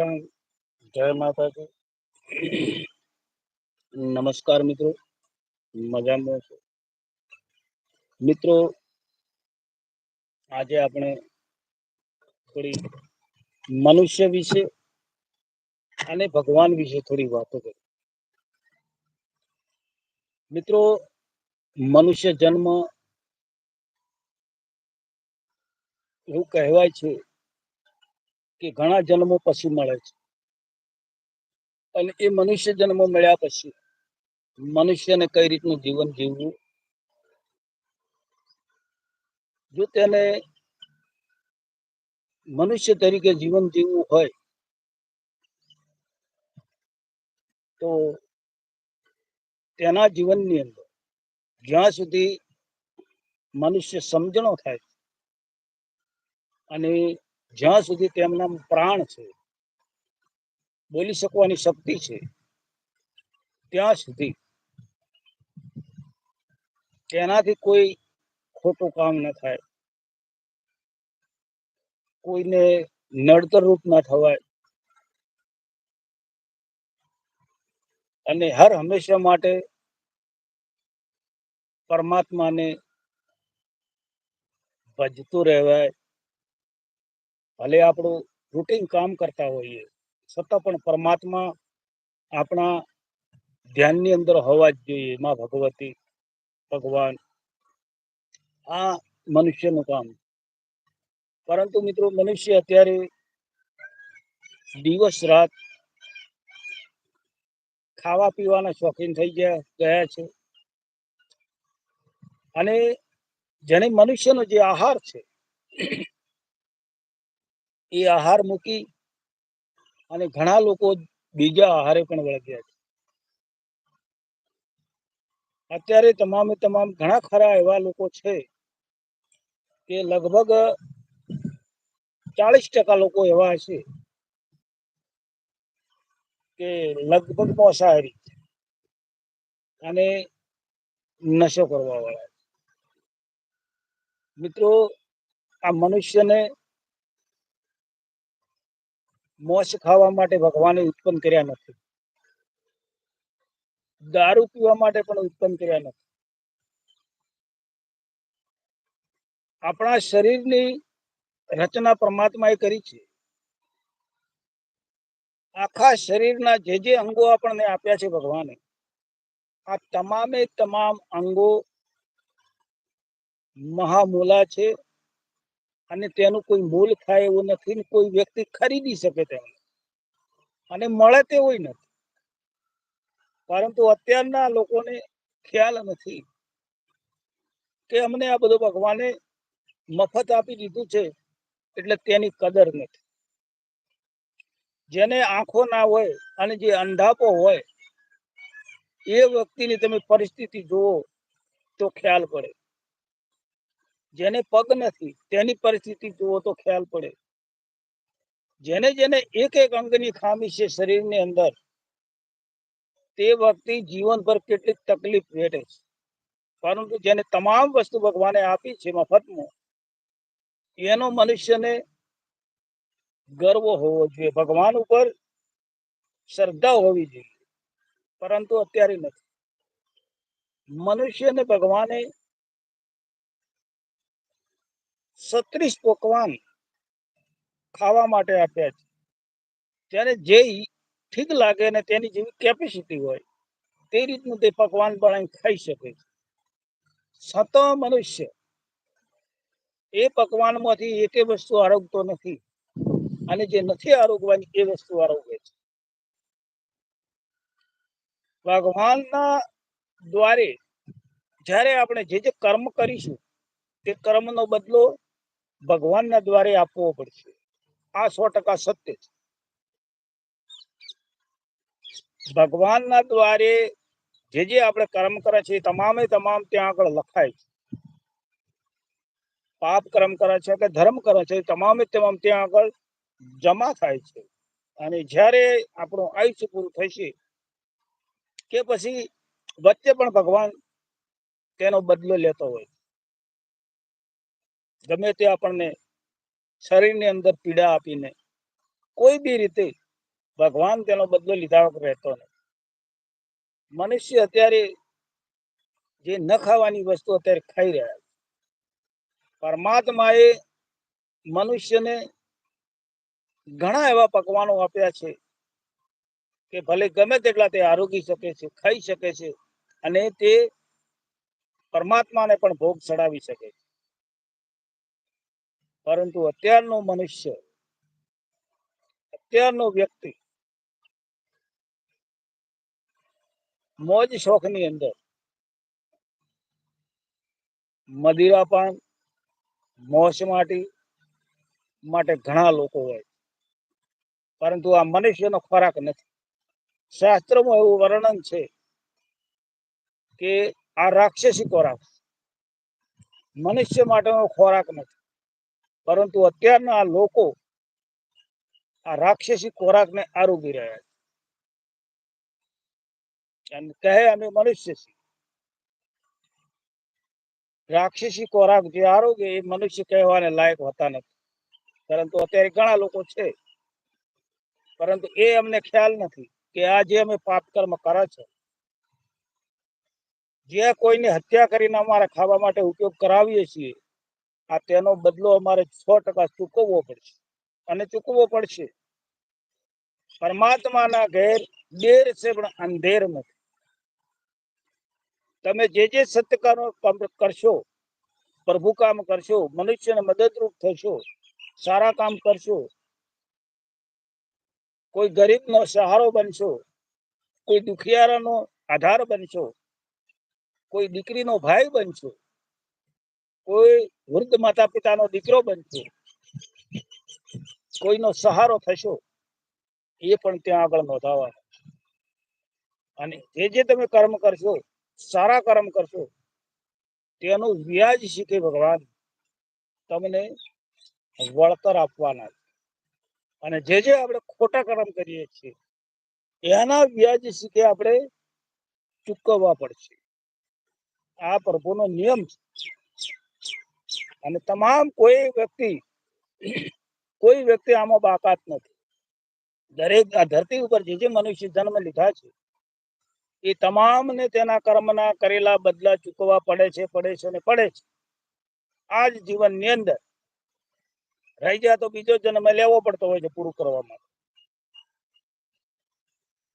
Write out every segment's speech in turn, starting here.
જય માતાજી. નમસ્કાર મિત્રો. મજામાં છો? મિત્રો, આજે આપણે થોડી મનુષ્ય વિશે અને ભગવાન વિશે થોડી વાતો કરી મિત્રો, મનુષ્ય જન્મ, એવું કહેવાય છે કે ઘણા જન્મો પછી મળે છે. અને એ મનુષ્ય જન્મ મળ્યા પછી મનુષ્યને કઈ રીતનું જીવન જીવવું? જો તેને મનુષ્ય તરીકે જીવન જીવવું હોય, તો તેના જીવનની અંદર જ્યાં સુધી મનુષ્ય સમજણો થાય અને જ્યાં સુધી તેમના પ્રાણ છે, બોલી શકવાની શક્તિ છે, ત્યાં સુધી તેનાથી કોઈ ખોટું કામ ન થાય. કોઈને નડતર રૂપ ના થવાય. અને હર હંમેશા માટે પરમાત્માને ભજતું રહેવાય. ભલે આપણું રૂટીન કામ કરતા હોઈએ, છતાં પણ પરમાત્મા આપણા ધ્યાનની અંદર હોવા જ જોઈએ, માં ભગવતી ભગવાન. આ મનુષ્યનું કામ. પરંતુ મિત્રો, મનુષ્ય અત્યારે દિવસ રાત ખાવા પીવાના શોખીન થઈ ગયા ગયા છે. અને જેને મનુષ્યનો જે આહાર છે એ આહાર મૂકી અને ઘણા લોકો બીજા આહારે પણ વળગ્યા છે. અત્યારે તમામે તમામ ઘણા ખરા એવા લોકો છે કે લગભગ ચાલીસ ટકા લોકો એવા હશે કે લગભગ મોસાહારી અને નશો કરવા વાળા મિત્રો, આ મનુષ્યને મોસ ખાવા માટે ભગવાને ઉત્પન્ન કર્યા નથી. દારૂ પીવા માટે પણ ઉત્પન્ન કર્યા નથી. આપણા શરીરની રચના પરમાત્માએ કરી છે. આખા શરીરના જે જે અંગો આપણને આપ્યા છે ભગવાને, આ તમામે તમામ અંગો મહામૂલા છે. અને તેનું કોઈ મૂલ થાય એવું નથી ને કોઈ વ્યક્તિ ખરીદી શકે તેમ અને મળે તેવું નથી. પરંતુ અત્યારના લોકોને ખ્યાલ નથી કે અમને આ બધું ભગવાને મફત આપી દીધું છે એટલે તેની કદર નથી. જેને આંખો ના હોય અને જે અંધાપો હોય, એ વ્યક્તિની તમે પરિસ્થિતિ જુઓ તો ખ્યાલ પડે. જેને પગ નથી, તેની પરિસ્થિતિ જુઓ તો ખ્યાલ પડે. જેને જેને એક એક અંગની ખામી છે શરીરની અંદર, તે વ્યક્તિ જીવન પર કેટલી તકલીફ વેઠે છે. પરંતુ જેને તમામ વસ્તુ ભગવાને આપી છે, મફતમાં, એનો મનુષ્યને ગર્વ હોવો જોઈએ. ભગવાન ઉપર શ્રદ્ધા હોવી જોઈએ, પરંતુ અત્યારે નથી. મનુષ્યને ભગવાને સત્રીસ પકવાન ખાવા માટે આપ્યા છે. ત્યારે જે ઠીક લાગે અને તેની જેવી કેપેસિટી હોય, તે રીતનું તે પકવાન બનાવી ખાઈ શકે છે. સતો મનુષ્ય, એ પકવાનમાંથી એકે વસ્તુ આરોગતો નથી અને જે નથી આરોગવાની એ વસ્તુ આરોગે છે. ભગવાનના દ્વારે જ્યારે આપણે જે જે કર્મ કરીશું, તે કર્મનો બદલો ભગવાનના દ્વારે આપવો પડશે. આ સો ટકા સત્ય છે. ભગવાનના દ્વારે જે જે આપણે કર્મ કરે છે તમામે તમામ ત્યાં આગળ લખાય છે. પાપ કર્મ કરે છે કે ધર્મ કરે છે તમામે તમામ ત્યાં આગળ જમા થાય છે. અને જ્યારે આપણું આયુષ્ય પૂરું થશે કે પછી વચ્ચે પણ ભગવાન તેનો બદલો લેતો હોય. ગમે તે આપણને શરીરની અંદર પીડા આપીને, કોઈ બી રીતે ભગવાન તેનો બદલો લીધા રહેતો નથી મનુષ્ય અત્યારે જે ન ખાવાની વસ્તુ અત્યારે ખાઈ રહ્યા છે. પરમાત્માએ મનુષ્યને ઘણા એવા પકવાનો આપ્યા છે કે ભલે ગમે તેટલા તે આરોગી શકે છે, ખાઈ શકે છે અને તે પરમાત્માને પણ ભોગ ચડાવી શકે છે. પરંતુ અત્યારનો મનુષ્ય, અત્યારનો વ્યક્તિ મોજ શોખની અંદર મદિરાપાન મોસ માટી, માટે ઘણા લોકો હોય. પરંતુ આ મનુષ્યનો ખોરાક નથી. શાસ્ત્રમાં એવું વર્ણન છે કે આ રાક્ષસી ખોરાક મનુષ્ય માટેનો ખોરાક નથી. પરંતુ અત્યારના આ લોકો આ રાક્ષસી ખોરાકને આરોગી રહ્યા છે. કહે અમે મનુષ્ય રાક્ષસી ખોરાક જે આરોગ્ય એ મનુષ્ય કહેવાને લાયક હોતા નથી. પરંતુ અત્યારે ઘણા લોકો છે. પરંતુ એ અમને ખ્યાલ નથી કે આ જે અમે પાપ કર્મ કરે છે, જે કોઈની હત્યા કરીને અમારે ખાવા માટે ઉપયોગ કરાવીએ છીએ આ તેનો બદલો અમારે સો ટકા ચૂકવવો પડશે. અને ચૂકવવો પડશે. પરમાત્માના ઘેર દેર છે પણ અંધેર નથી. તમે જે જે સત્યકારો કરશો, પ્રભુ કામ કરશો, મનુષ્યને મદદરૂપ થશો, સારા કામ કરશો, કોઈ ગરીબનો સહારો બનશો, કોઈ દુખિયારાનો આધાર બનશો, કોઈ દીકરીનો ભાઈ બનશો કોઈ વૃદ્ધ માતા પિતાનો દીકરો બનશો, કોઈનો સહારો થશો, એ પણ ત્યાં આગળ નોંધાવા. અને જે જે તમે કર્મ કરશો, સારા કર્મ કરશો, તેનું વ્યાજ શીખે ભગવાન, તમને વળતર આપવાના. અને જે જે આપણે ખોટા કર્મ કરીએ છીએ, એના વ્યાજ શીખે આપણે ચૂકવવા પડશે. આ પ્રભુનો નિયમ છે. અને તમામ કોઈ વ્યક્તિ કોઈ વ્યક્તિ આમાં બાકાત નથી. દરેક, આ ધરતી ઉપર જે જે મનુષ્ય જન્મ લીધા છે, એ તમામને તેના કર્મના કરેલા બદલા ચૂકવવા પડે છે પડે છે અને પડે છે. આ જ જીવનની અંદર રહી જાય તો બીજો જન્મ લેવો પડતો હોય છે પૂરું કરવા માટે.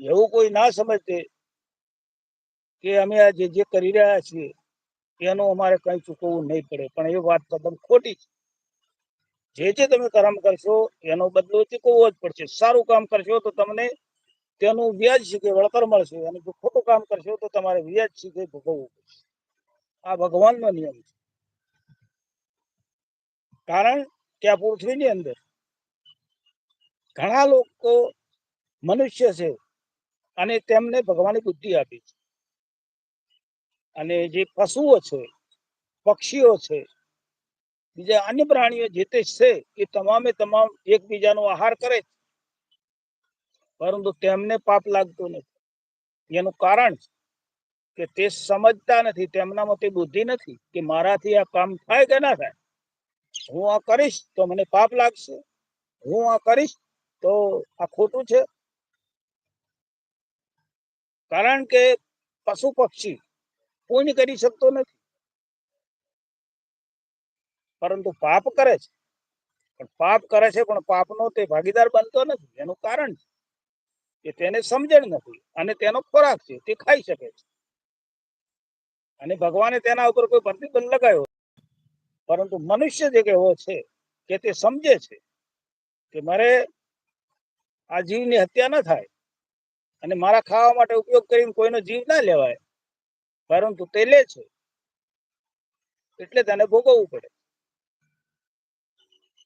એવું કોઈ ના સમજતે કે અમે આ જે જે કરી રહ્યા છીએ એનું અમારે કઈ ચૂકવવું નહીં પડે. પણ એ વાત તદ્દન ખોટી છે. જે જે તમે કામ કરશો, એનો બદલો ચૂકવવો જ પડશે. સારું કામ કરશો તો તમને તેનું વ્યાજ શીખે વળતર મળશે. અને જો ખોટું કામ કરશો તો તમારે વ્યાજ શીખે ભોગવવું પડશે. આ ભગવાનનો નિયમ છે. કારણ કે આ પૃથ્વીની અંદર ઘણા લોકો મનુષ્ય છે અને તેમને ભગવાને બુદ્ધિ આપી છે. અને જે પશુઓ છે, પક્ષીઓ છે, બીજા અન્ય પ્રાણીઓ જે તે છે, એ તમામે તમામ એકબીજાનો આહાર કરે છે. પરંતુ તેમને પાપ લાગતો નથી. એનું કારણ કે તે સમજતા નથી, તેમનામાં તે બુદ્ધિ નથી કે મારાથી આ કામ થાય કે ના થાય. હું આ કરીશ તો મને પાપ લાગશે. હું આ કરીશ તો આ ખોટું છે. કારણ કે પશુ પક્ષી પુણ્ય કરી શકતો નથી. પરંતુ પાપ કરે છે. પણ પાપ કરે છે, પણ પાપનો તે ભાગીદાર બનતો નથી. એનું કારણ છે કે તેને સમજણ નથી અને તેનો ખોરાક છે, તે ખાઈ શકે છે. અને ભગવાને તેના ઉપર કોઈ પ્રતિબંધ લગાવ્યો પરંતુ મનુષ્ય જે કેવો છે કે તે સમજે છે કે મારે આ જીવની હત્યા ન થાય અને મારા ખાવા માટે ઉપયોગ કરીને કોઈનો જીવ ના લેવાય. પરંતુ તે લે છે. એટલે તેને ભોગવવું પડે.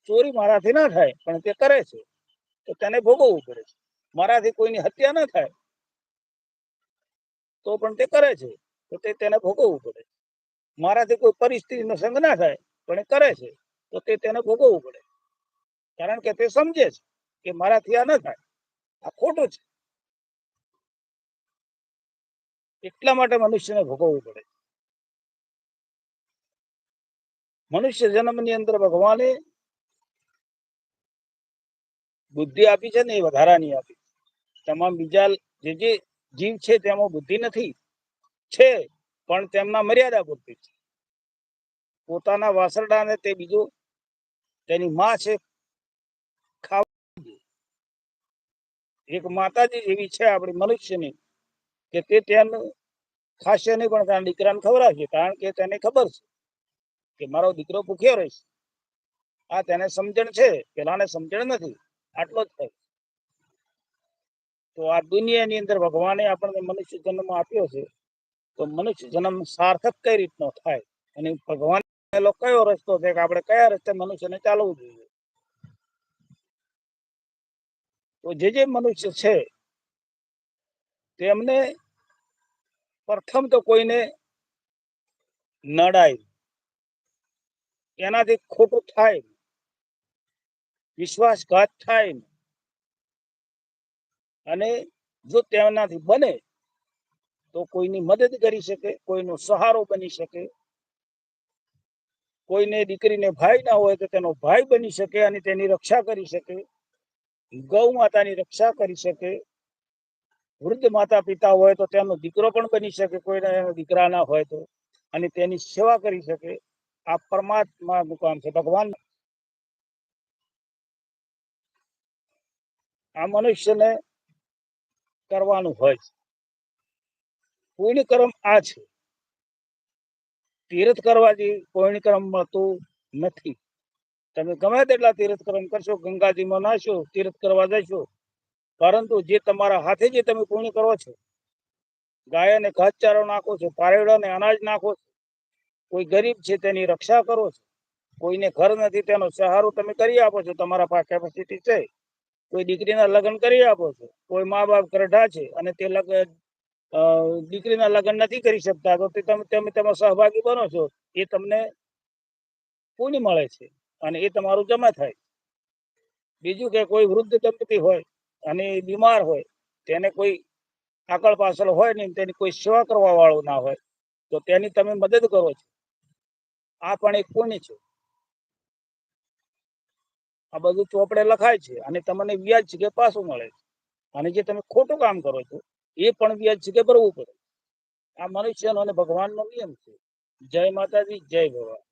ચોરી મારાથી ના થાય, પણ તે કરે છે. તો તેને ભોગવવું પડે છે. મારાથી કોઈની હત્યા ના થાય, તો પણ તે કરે છે. તો તે તેને ભોગવવું પડે. મારાથી કોઈ પરિસ્થિતિનો સંગ ના થાય, પણ એ કરે છે. તો તે તેને ભોગવવું પડે. કારણ કે તે સમજે છે કે મારાથી આ ન થાય. આ ખોટું છે. એટલા માટે મનુષ્યને ભોગવવું પડે. મનુષ્ય જન્મની અંદર ભગવાને બુદ્ધિ આપી છે ને એ વધારાની આપી. તમામ બીજા જે જે જીવ છે તેમાં બુદ્ધિ નથી. છે, પણ તેમના મર્યાદા પૂરતી છે. પોતાના વાસરડાને તે બીજું તેની માં છે, ખાવા એક માતાજી એવી છે આપણી મનુષ્યની. કે તે તેનું ખાશે નહીં પણ તારા દીકરાને ખવડાવશે કારણ કે તેને ખબર છે કે મારો દીકરો ભૂખ્યો રહેશે. આ તેને સમજણ છે, પેલાને સમજણ નથી, આટલો જ થાય. તો આ દુનિયાની અંદર ભગવાને આપણને મનુષ્ય જન્મ આપ્યો છે, તો મનુષ્ય જન્મ સાર્થક કઈ રીતનો થાય? અને ભગવાન કયો રસ્તો છે કે આપણે કયા રસ્તે મનુષ્યને ચાલવું જોઈએ? તો જે જે મનુષ્ય છે, તેમને પ્રથમ તો કોઈને નડાય. એનાથી ખોટું થાય. વિશ્વાસઘાત થાય. અને જો તેનાથી બને, તો કોઈની મદદ કરી શકે, કોઈનો સહારો બની શકે. કોઈને દીકરીને ભાઈ ના હોય તો તેનો ભાઈ બની શકે અને તેની રક્ષા કરી શકે. ગૌ માતાની રક્ષા કરી શકે. વૃદ્ધ માતા પિતા હોય તો તેમનો દીકરો પણ બની શકે, કોઈને દીકરા ના હોય તો. અને તેની સેવા કરી શકે. આ પરમાત્માનું કામ છે. ભગવાન આ મનુષ્યને કરવાનું હોય પુણ્ય કર્મ આ છે. તીર્થ કરવાથી પુણ્ય કર્મ મળતું નથી. તમે ગમે તેટલા તીર્થ કર્મ કરશો, ગંગાજીમાં નાશો તીર્થ કરવા જશો પરંતુ જે તમારા હાથે જે તમે પૂર્ણ કરો છો ગાયને ઘાસચારો નાખો છો, પારેડાને અનાજ નાખો છો, કોઈ ગરીબ છે તેની રક્ષા કરો છો, કોઈને ઘર નથી તેનો સહારો તમે કરી આપો છો, તમારા પાસે કેપેસિટી છે, કોઈ દીકરીના લગ્ન કરી આપો છો, કોઈ મા બાપ કરઢા છે અને તે લગ્ન દીકરીના લગ્ન નથી કરી શકતા, તો તમે તમે તેમાં સહભાગી બનો છો, એ તમને પુણ્ય મળે છે અને એ તમારું જમા થાય બીજું કે કોઈ વૃદ્ધ દંપતી હોય અને બીમાર હોય, તેને કોઈ આગળ પાછળ હોય ને તેની કોઈ સેવા કરવા વાળો ના હોય, તો તેની તમે મદદ કરો છો. આ પણ એક પુણ્ય છે. આ બધું ચોપડે લખાય છે અને તમને વ્યાજ છે કે પાછું મળે છે. અને જે તમે ખોટું કામ કરો છો, એ પણ વ્યાજ છે કે ભરવું પડે. આ મનુષ્યનો અને ભગવાનનો નિયમ છે. જય માતાજી, જય ભગવાન.